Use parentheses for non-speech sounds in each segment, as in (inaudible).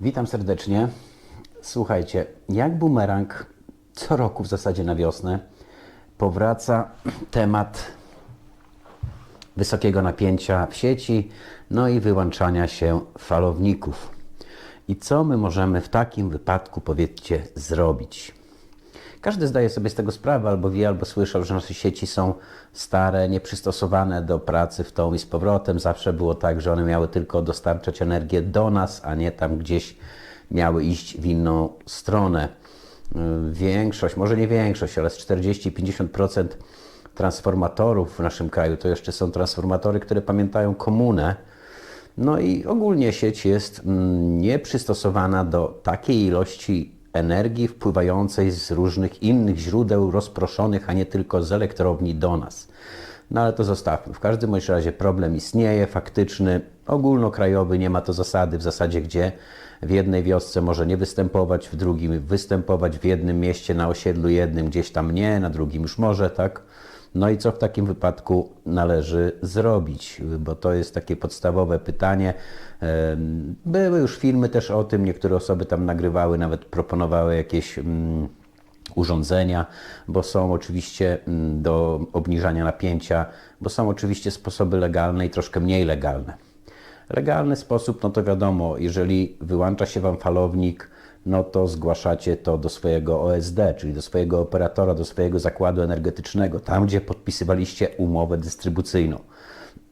Witam serdecznie. Słuchajcie, jak bumerang co roku w zasadzie na wiosnę powraca temat wysokiego napięcia w sieci, no i wyłączania się falowników. I co my możemy w takim wypadku, powiedzcie, zrobić? Każdy zdaje sobie z tego sprawę, albo wie, albo słyszał, że nasze sieci są stare, nieprzystosowane do pracy w tą i z powrotem. Zawsze było tak, że one miały tylko dostarczać energię do nas, a nie tam gdzieś miały iść w inną stronę. Yy, Większość, może nie większość, ale z 40-50% transformatorów w naszym kraju to jeszcze są transformatory, które pamiętają komunę. No i ogólnie sieć jest mm, nieprzystosowana do takiej ilości energii wpływającej z różnych innych źródeł rozproszonych, a nie tylko z elektrowni do nas. No ale to zostawmy. W każdym bądź razie problem istnieje, faktyczny, ogólnokrajowy, nie ma to zasady w zasadzie, gdzie w jednej wiosce może nie występować, w drugim występować, w jednym mieście na osiedlu jednym gdzieś tam nie, na drugim już może, tak? No i co w takim wypadku należy zrobić? Bo to jest takie podstawowe pytanie. Były już filmy też o tym, niektóre osoby tam nagrywały, nawet proponowały jakieś mm, urządzenia, bo są oczywiście mm, do obniżania napięcia, bo są oczywiście sposoby legalne i troszkę mniej legalne. Legalny sposób, no to wiadomo, jeżeli wyłącza się Wam falownik, no to zgłaszacie to do swojego OSD, czyli do swojego operatora, do swojego zakładu energetycznego, tam gdzie podpisywaliście umowę dystrybucyjną.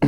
(clears throat)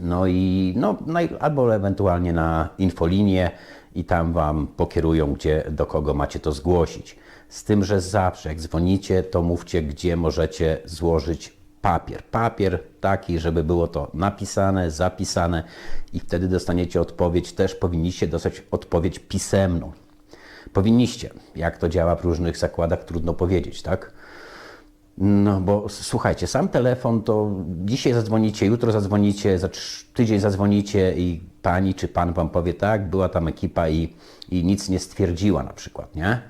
No i no, albo ewentualnie na infolinię i tam Wam pokierują, gdzie, do kogo macie to zgłosić. Z tym, że zawsze jak dzwonicie, to mówcie, gdzie możecie złożyć papier. Papier taki, żeby było to napisane, zapisane i wtedy dostaniecie odpowiedź. Też powinniście dostać odpowiedź pisemną. Powinniście. Jak to działa w różnych zakładach, trudno powiedzieć, tak? No bo słuchajcie, sam telefon to dzisiaj zadzwonicie, jutro zadzwonicie, za tydzień zadzwonicie i pani czy pan wam powie tak, była tam ekipa i, i nic nie stwierdziła na przykład, nie?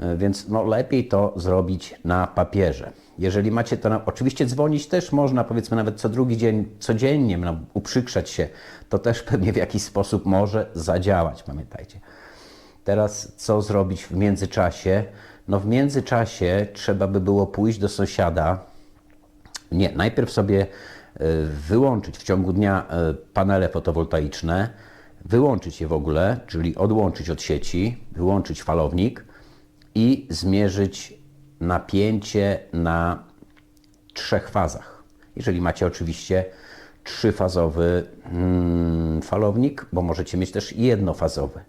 E, Więc no, lepiej to zrobić na papierze. Jeżeli macie to, na, oczywiście dzwonić też można, powiedzmy nawet co drugi dzień, codziennie, no, uprzykrzać się, to też (laughs) pewnie w jakiś sposób może zadziałać, pamiętajcie. Teraz co zrobić w międzyczasie? No w międzyczasie trzeba by było pójść do sąsiada. Nie, najpierw sobie e, wyłączyć w ciągu dnia e, panele fotowoltaiczne, wyłączyć je w ogóle, czyli odłączyć od sieci, wyłączyć falownik i zmierzyć napięcie na trzech fazach. Jeżeli macie oczywiście trzyfazowy mm, falownik, bo możecie mieć też jednofazowy.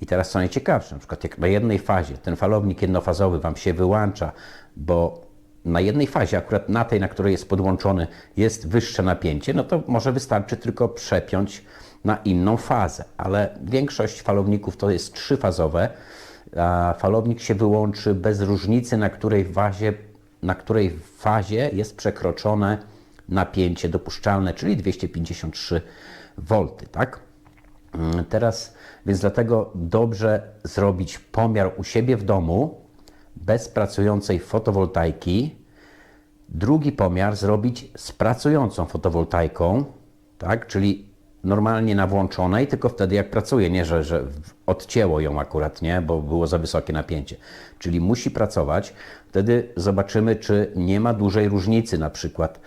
I teraz co najciekawsze, na przykład jak na jednej fazie ten falownik jednofazowy Wam się wyłącza, bo na jednej fazie, akurat na tej, na której jest podłączony, jest wyższe napięcie, no to może wystarczy tylko przepiąć na inną fazę. Ale większość falowników to jest trzyfazowe, a falownik się wyłączy bez różnicy, na której fazie, na której fazie jest przekroczone napięcie dopuszczalne, czyli 253 V, tak? Mm, Teraz, więc dlatego dobrze zrobić pomiar u siebie w domu bez pracującej fotowoltaiki. Drugi pomiar zrobić z pracującą fotowoltaiką, tak? czyli normalnie na włączonej, tylko wtedy jak pracuje, nie, że, że odcięło ją akurat, nie, bo było za wysokie napięcie. Czyli musi pracować. Wtedy zobaczymy, czy nie ma dużej różnicy, na przykład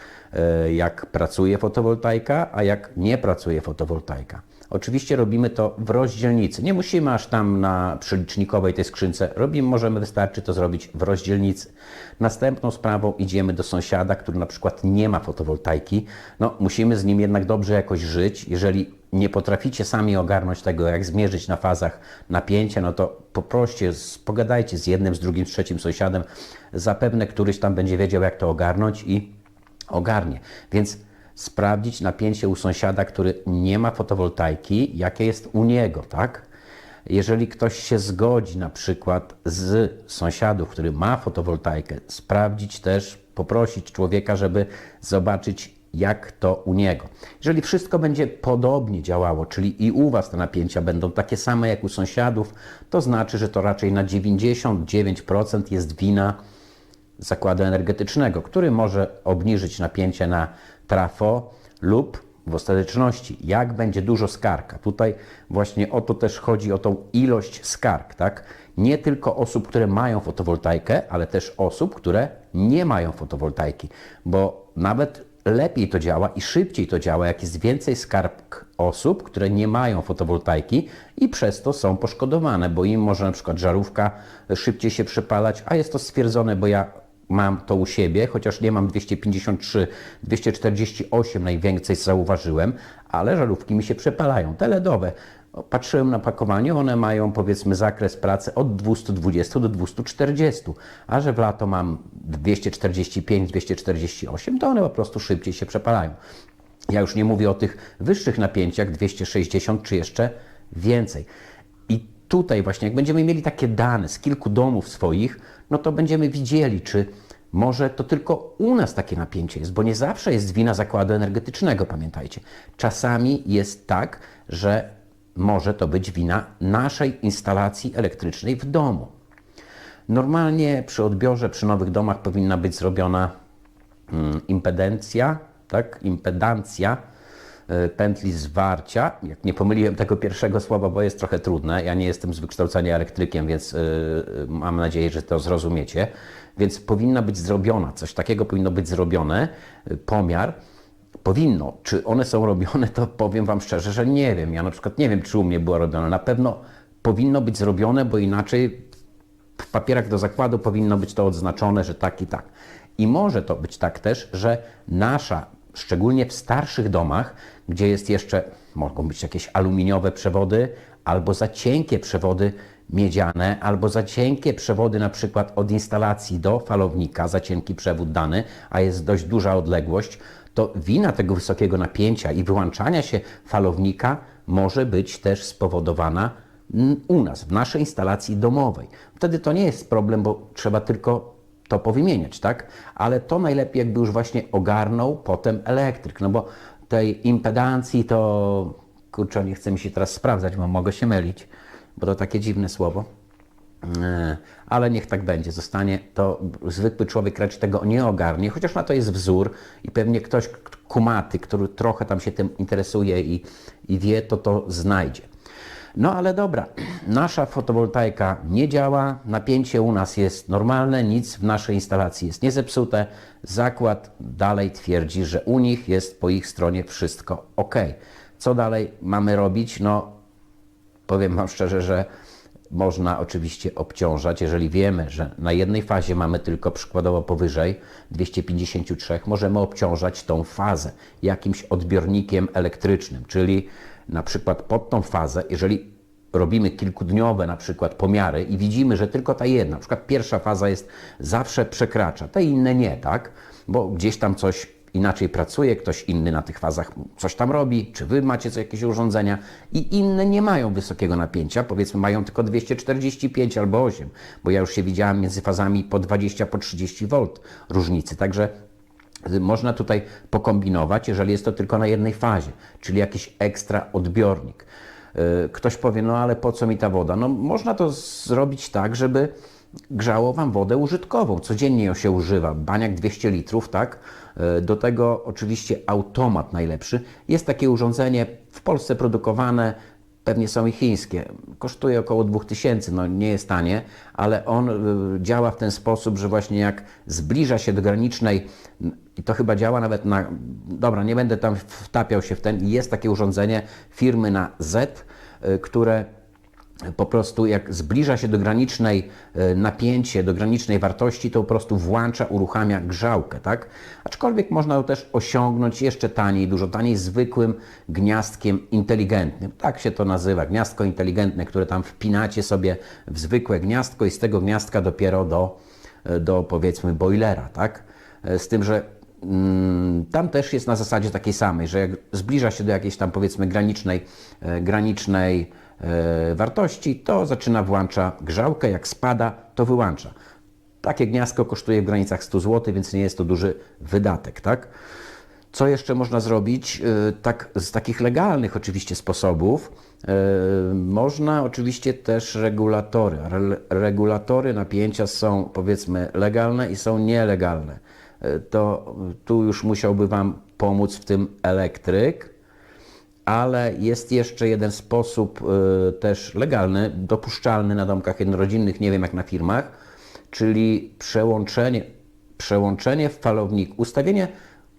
jak pracuje fotowoltaika, a jak nie pracuje fotowoltaika. Oczywiście robimy to w rozdzielnicy. Nie musimy aż tam na przelicznikowej tej skrzynce. Robimy, możemy, wystarczy to zrobić w rozdzielnicy. Następną sprawą idziemy do sąsiada, który na przykład nie ma fotowoltaiki. No, musimy z nim jednak dobrze jakoś żyć. Jeżeli nie potraficie sami ogarnąć tego, jak zmierzyć na fazach napięcia, no to poproście, pogadajcie z jednym, z drugim, z trzecim sąsiadem. Zapewne któryś tam będzie wiedział, jak to ogarnąć i ogarnie. Więc sprawdzić napięcie u sąsiada, który nie ma fotowoltaiki, jakie jest u niego, tak? Jeżeli ktoś się zgodzi na przykład z sąsiadów, który ma fotowoltaikę, sprawdzić też, poprosić człowieka, żeby zobaczyć, jak to u niego. Jeżeli wszystko będzie podobnie działało, czyli i u Was te napięcia będą takie same jak u sąsiadów, to znaczy, że to raczej na 99% jest wina zakładu energetycznego, który może obniżyć napięcie na trafo lub w ostateczności, jak będzie dużo skarg. Tutaj właśnie o to też chodzi, o tą ilość skarg, tak? Nie tylko osób, które mają fotowoltaikę, ale też osób, które nie mają fotowoltaiki, bo nawet lepiej to działa i szybciej to działa, jak jest więcej skarg osób, które nie mają fotowoltaiki i przez to są poszkodowane, bo im może na przykład żarówka szybciej się przepalać, a jest to stwierdzone, bo ja mam to u siebie, chociaż nie mam 253, 248 najwięcej zauważyłem, ale żarówki mi się przepalają, te LEDowe. Patrzyłem na pakowanie, one mają powiedzmy zakres pracy od 220 do 240, a że w lato mam 245, 248, to one po prostu szybciej się przepalają. Ja już nie mówię o tych wyższych napięciach 260 czy jeszcze więcej. I tutaj właśnie, jak będziemy mieli takie dane z kilku domów swoich, no to będziemy widzieli, czy może to tylko u nas takie napięcie jest, bo nie zawsze jest wina zakładu energetycznego, pamiętajcie. Czasami jest tak, że może to być wina naszej instalacji elektrycznej w domu. Normalnie przy odbiorze, przy nowych domach powinna być zrobiona mm, impedencja, tak? Impedancja pętli zwarcia. Jak nie pomyliłem tego pierwszego słowa, bo jest trochę trudne. Ja nie jestem z wykształcenia elektrykiem, więc y, y, mam nadzieję, że to zrozumiecie. Więc powinna być zrobiona, coś takiego powinno być zrobione, pomiar. Powinno. Czy one są robione, to powiem Wam szczerze, że nie wiem. Ja na przykład nie wiem, czy u mnie było robione. Na pewno powinno być zrobione, bo inaczej w papierach do zakładu powinno być to odznaczone, że tak i tak. I może to być tak też, że nasza, szczególnie w starszych domach, gdzie jest jeszcze, mogą być jakieś aluminiowe przewody, albo za cienkie przewody miedziane, albo za cienkie przewody na przykład od instalacji do falownika, za cienki przewód dany, a jest dość duża odległość, to wina tego wysokiego napięcia i wyłączania się falownika może być też spowodowana u nas, w naszej instalacji domowej. Wtedy to nie jest problem, bo trzeba tylko to powymieniać, tak? Ale to najlepiej jakby już właśnie ogarnął potem elektryk, no bo tej impedancji to, kurczę, nie chce mi się teraz sprawdzać, bo mogę się mylić, bo to takie dziwne słowo. E, Ale niech tak będzie, zostanie to, zwykły człowiek raczej tego nie ogarnie, chociaż na to jest wzór i pewnie ktoś kumaty, który trochę tam się tym interesuje i, i wie, to to znajdzie. No ale dobra, nasza fotowoltaika nie działa, napięcie u nas jest normalne, nic w naszej instalacji jest niezepsute. Zakład dalej twierdzi, że u nich jest po ich stronie wszystko ok. Co dalej mamy robić? No, powiem Wam szczerze, że można oczywiście obciążać, jeżeli wiemy, że na jednej fazie mamy tylko przykładowo powyżej 253, możemy obciążać tą fazę jakimś odbiornikiem elektrycznym, czyli na przykład pod tą fazę, jeżeli robimy kilkudniowe na przykład pomiary i widzimy, że tylko ta jedna, na przykład pierwsza faza jest zawsze przekracza, te inne nie, tak? Bo gdzieś tam coś inaczej pracuje, ktoś inny na tych fazach coś tam robi, czy wy macie co jakieś urządzenia i inne nie mają wysokiego napięcia, powiedzmy mają tylko 245 albo 8, bo ja już się widziałem między fazami po 20, po 30 V różnicy, także można tutaj pokombinować, jeżeli jest to tylko na jednej fazie, czyli jakiś ekstra odbiornik. Yy, Ktoś powie, no ale po co mi ta woda? No można to zrobić tak, żeby grzało Wam wodę użytkową. Codziennie ją się używa. Baniak 200 litrów, tak? Yy, Do tego oczywiście automat najlepszy. Jest takie urządzenie w Polsce produkowane, pewnie są i chińskie. Kosztuje około 2000, no nie jest tanie, ale on y, działa w ten sposób, że właśnie jak zbliża się do granicznej, i to chyba działa nawet na, dobra, nie będę tam wtapiał się w ten, jest takie urządzenie firmy na Z, y, które po prostu jak zbliża się do granicznej e, napięcie, do granicznej wartości, to po prostu włącza, uruchamia grzałkę, tak? Aczkolwiek można to też osiągnąć jeszcze taniej, dużo taniej zwykłym gniazdkiem inteligentnym. Tak się to nazywa, gniazdko inteligentne, które tam wpinacie sobie w zwykłe gniazdko i z tego gniazdka dopiero do, e, do powiedzmy boilera, tak? E, Z tym, że Mm, Tam też jest na zasadzie takiej samej, że jak zbliża się do jakiejś tam powiedzmy granicznej, granicznej wartości, to zaczyna włącza grzałkę, jak spada, to wyłącza. Takie gniazdko kosztuje w granicach 100 zł, więc nie jest to duży wydatek, tak? Co jeszcze można zrobić? E, Tak, z takich legalnych oczywiście sposobów e, można oczywiście też regulatory. Re, regulatory napięcia są powiedzmy legalne i są nielegalne. E, To tu już musiałby Wam pomóc w tym elektryk. Ale jest jeszcze jeden sposób y, też legalny, dopuszczalny na domkach jednorodzinnych, nie wiem jak na firmach, czyli przełączenie, przełączenie w falownik, ustawienie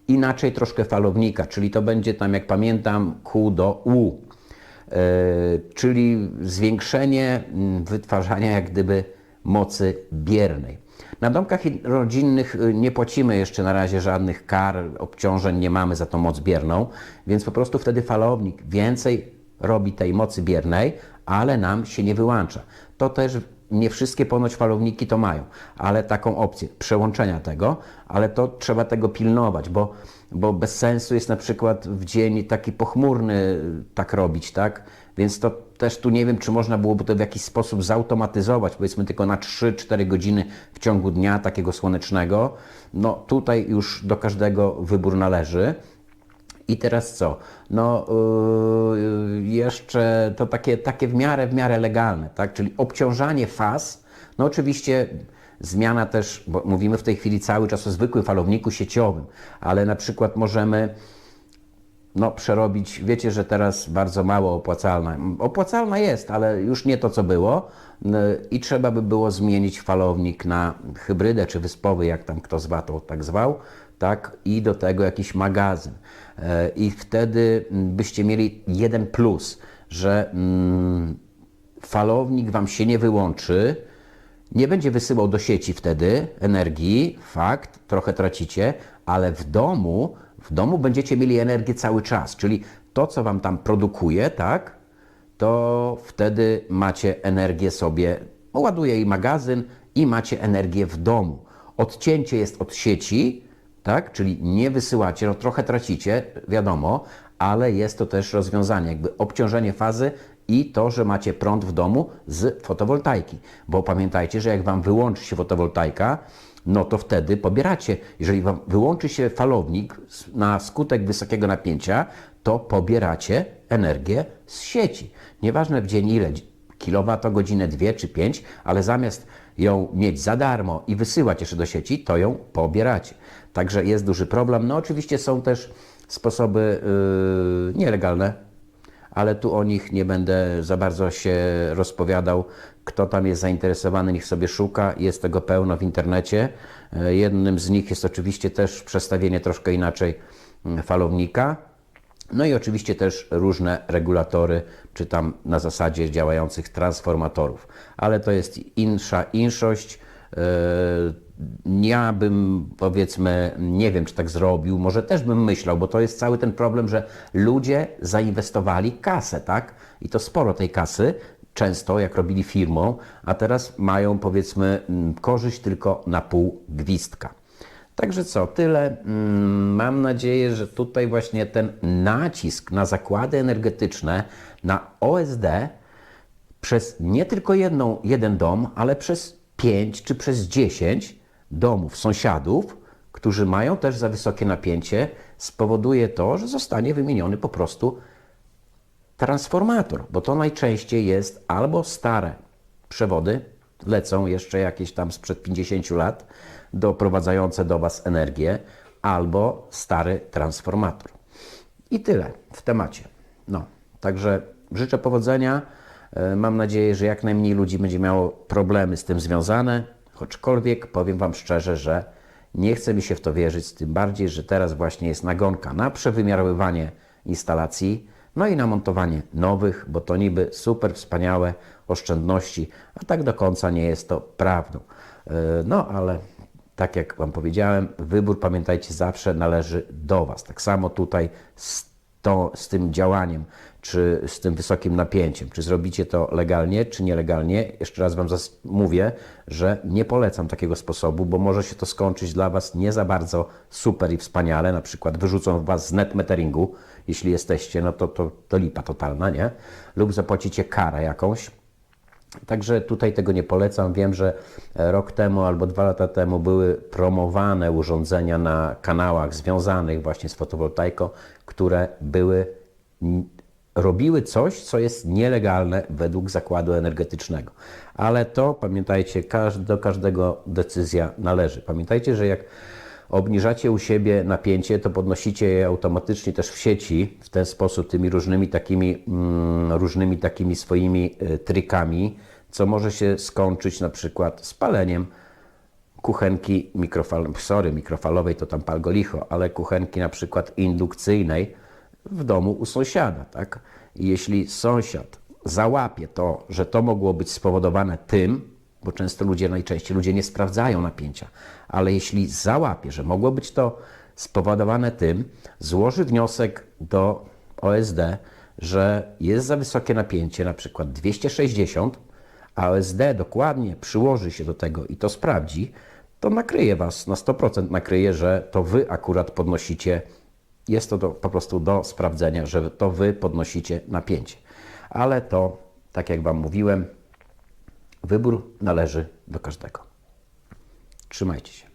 inaczej troszkę falownika, czyli to będzie tam, jak pamiętam, Q do U, y, czyli zwiększenie mm, wytwarzania jak gdyby mocy biernej. Na domkach rodzinnych y, nie płacimy jeszcze na razie żadnych kar, obciążeń, nie mamy za tą moc bierną, więc po prostu wtedy falownik więcej robi tej mocy biernej, ale nam się nie wyłącza. To też nie wszystkie ponoć falowniki to mają, ale taką opcję przełączenia tego, ale to trzeba tego pilnować, bo, bo bez sensu jest na przykład w dzień taki pochmurny tak robić, tak? Więc to też tu nie wiem, czy można byłoby to w jakiś sposób zautomatyzować, powiedzmy tylko na 3-4 godziny w ciągu dnia takiego słonecznego. No tutaj już do każdego wybór należy. I teraz co? No yy, jeszcze to takie, takie w miarę, w miarę legalne, tak? Czyli obciążanie faz, no oczywiście zmiana też, bo mówimy w tej chwili cały czas o zwykłym falowniku sieciowym, ale na przykład możemy no, przerobić. Wiecie, że teraz bardzo mało opłacalna. Opłacalna jest, ale już nie to, co było. N- I trzeba by było zmienić falownik na hybrydę czy wyspowy, jak tam kto zwa to tak zwał, tak? I do tego jakiś magazyn. E, I wtedy mm, byście mieli jeden plus, że mm, falownik Wam się nie wyłączy, nie będzie wysyłał do sieci wtedy energii, fakt, trochę tracicie, ale w domu, w domu będziecie mieli energię cały czas, czyli to, co Wam tam produkuje, tak, to wtedy macie energię sobie, ładuje i magazyn i macie energię w domu. Odcięcie jest od sieci, tak, czyli nie wysyłacie, no trochę tracicie, wiadomo, ale jest to też rozwiązanie, jakby obciążenie fazy i to, że macie prąd w domu z fotowoltaiki. Bo pamiętajcie, że jak Wam wyłączy się fotowoltaika, no to wtedy pobieracie. Jeżeli Wam wyłączy się falownik na skutek wysokiego napięcia, to pobieracie energię z sieci. Nieważne w dzień ile, kilowatogodzinę, dwie czy pięć, ale zamiast ją mieć za darmo i wysyłać jeszcze do sieci, to ją pobieracie. Także jest duży problem. No oczywiście są też sposoby yy, nielegalne, ale tu o nich nie będę za bardzo się rozpowiadał. Kto tam jest zainteresowany, niech sobie szuka. Jest tego pełno w internecie. E, Jednym z nich jest oczywiście też przestawienie troszkę inaczej mm, falownika. No i oczywiście też różne regulatory, czy tam na zasadzie działających transformatorów. Ale to jest insza inszość. Ja bym powiedzmy, nie wiem czy tak zrobił, może też bym myślał, bo to jest cały ten problem, że ludzie zainwestowali kasę, tak? I to sporo tej kasy, często jak robili firmą, a teraz mają powiedzmy mm, korzyść tylko na pół gwizdka. Także co, tyle. Mm, Mam nadzieję, że tutaj właśnie ten nacisk na zakłady energetyczne, na OSD przez nie tylko jedną, jeden dom, ale przez pięć czy przez dziesięć domów sąsiadów, którzy mają też za wysokie napięcie, spowoduje to, że zostanie wymieniony po prostu transformator, bo to najczęściej jest albo stare przewody, lecą jeszcze jakieś tam sprzed 50 lat, doprowadzające do Was energię, albo stary transformator. I tyle w temacie. No, także życzę powodzenia. E, Mam nadzieję, że jak najmniej ludzi będzie miało problemy z tym związane, choćkolwiek powiem Wam szczerze, że nie chce mi się w to wierzyć, tym bardziej, że teraz właśnie jest nagonka na przewymiarowywanie instalacji, no i na montowanie nowych, bo to niby super wspaniałe oszczędności, a tak do końca nie jest to prawdą. E, No ale tak jak Wam powiedziałem, wybór pamiętajcie zawsze należy do Was. Tak samo tutaj z, to, z tym działaniem, czy z tym wysokim napięciem, czy zrobicie to legalnie, czy nielegalnie. Jeszcze raz Wam mówię, że nie polecam takiego sposobu, bo może się to skończyć dla Was nie za bardzo super i wspaniale. Na przykład wyrzucą Was z net meteringu, jeśli jesteście, no to, to, to lipa totalna, nie? Lub zapłacicie karę jakąś. Także tutaj tego nie polecam. Wiem, że e, rok temu albo dwa lata temu były promowane urządzenia na kanałach związanych właśnie z fotowoltaiką, które były robiły coś, co jest nielegalne według zakładu energetycznego. Ale to pamiętajcie, do każdego decyzja należy. Pamiętajcie, że jak obniżacie u siebie napięcie, to podnosicie je automatycznie też w sieci, w ten sposób tymi różnymi takimi, mm, różnymi takimi swoimi y, trikami, co może się skończyć na przykład spaleniem kuchenki mikrofal, sorry, mikrofalowej to tam pal go licho, ale kuchenki na przykład indukcyjnej w domu u sąsiada, tak? I jeśli sąsiad załapie to, że to mogło być spowodowane tym, bo często ludzie, najczęściej ludzie nie sprawdzają napięcia, ale jeśli załapie, że mogło być to spowodowane tym, złoży wniosek do OSD, że jest za wysokie napięcie, na przykład 260, a OSD dokładnie przyłoży się do tego i to sprawdzi, to nakryje Was, na 100% nakryje, że to Wy akurat podnosicie, jest to do, po prostu do sprawdzenia, że to Wy podnosicie napięcie. Ale to, tak jak Wam mówiłem, wybór należy do każdego. Trzymajcie się.